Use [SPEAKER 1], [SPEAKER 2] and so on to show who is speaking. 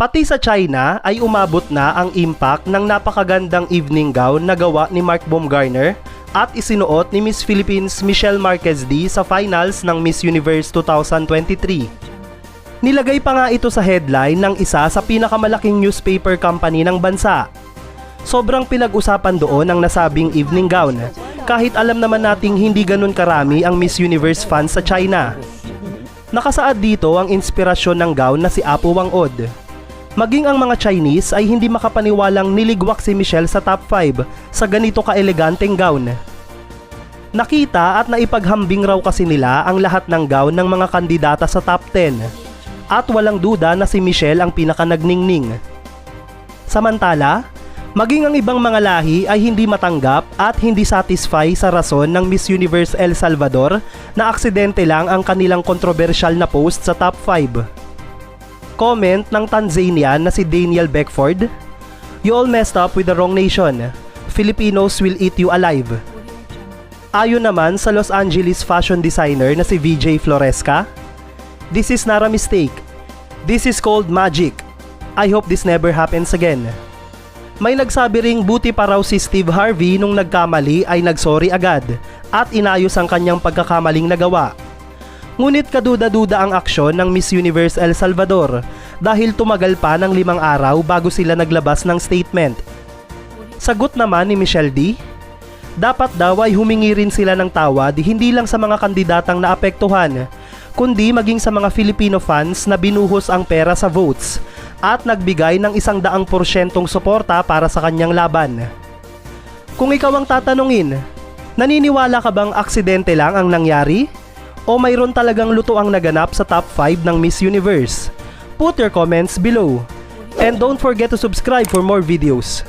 [SPEAKER 1] Pati sa China ay umabot na ang impact ng napakagandang evening gown na gawa ni Mark Baumgartner at isinuot ni Miss Philippines Michelle Marquez D sa finals ng Miss Universe 2023. Nilagay pa nga ito sa headline ng isa sa pinakamalaking newspaper company ng bansa. Sobrang pinag-usapan doon ang nasabing evening gown, kahit alam naman nating hindi ganun karami ang Miss Universe fans sa China. Nakasaad dito ang inspirasyon ng gown na si Apo Wang Od. Maging ang mga Chinese ay hindi makapaniwalang niligwak si Michelle sa top 5 sa ganito kaeleganteng gown. Nakita at naipaghambing raw kasi nila ang lahat ng gown ng mga kandidata sa top 10. At walang duda na si Michelle ang pinakanagningning. Samantala, maging ang ibang mga lahi ay hindi matanggap at hindi satisfy sa rason ng Miss Universe El Salvador na aksidente lang ang kanilang kontrobersyal na post sa top 5. Comment ng Tanzanian na si Daniel Beckford, You all messed up with the wrong nation. Filipinos will eat you alive. Ayon naman sa Los Angeles fashion designer na si VJ Floresca, This is not a mistake. This is called magic. I hope this never happens again. May nagsabi ring buti pa raw si Steve Harvey nung nagkamali ay nagsorry agad at inayos ang kanyang pagkakamaling nagawa. Ngunit kaduda-duda ang aksyon ng Miss Universe El Salvador dahil tumagal pa ng limang araw bago sila naglabas ng statement. Sagot naman ni Michelle D, dapat daw ay humingi rin sila ng tawad hindi lang sa mga kandidatang naapektuhan, kundi maging sa mga Filipino fans na binuhos ang pera sa votes at nagbigay ng isang daang porsyentong suporta para sa kanyang laban. Kung ikaw ang tatanungin, naniniwala ka bang aksidente lang ang nangyari? O mayroon talagang luto ang naganap sa top 5 ng Miss Universe? Put your comments below. And don't forget to subscribe for more videos.